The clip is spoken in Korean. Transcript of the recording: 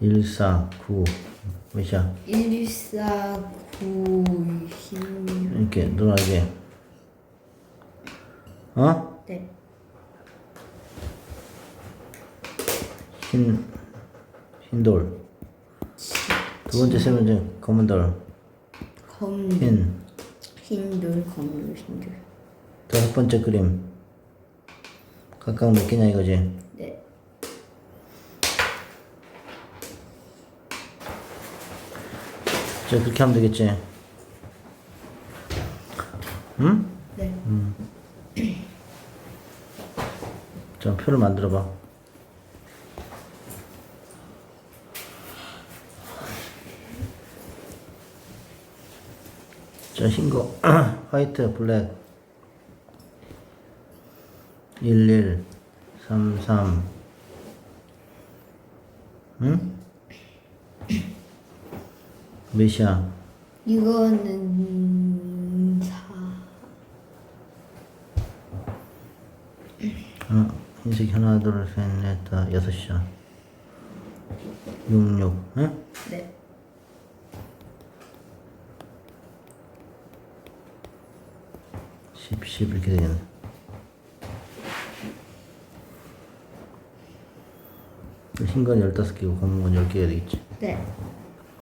1, 4, 9 몇이야? 1, 4, 9, 16. 이렇게 늘어나게 어? 네. 흰 흰돌 두 번째 세 번째 검은 돌 검, 흰 흰돌, 검돌, 흰돌. 다섯 번째 그림 각각 몇 개냐 이거지 네. 자 그렇게 하면 되겠지 응? 네. 자 표를 만들어 봐 자, 흰 거 화이트, 블랙 11 33 응? 몇이야? 이거는 4. 어, 흰색 하나, 둘, 셋, 넷, 다 여섯이야 6, 6 응? 네. 10, 10 이렇게 되겠네 흰건 15개고 검은 건 10개가 되겠지 네.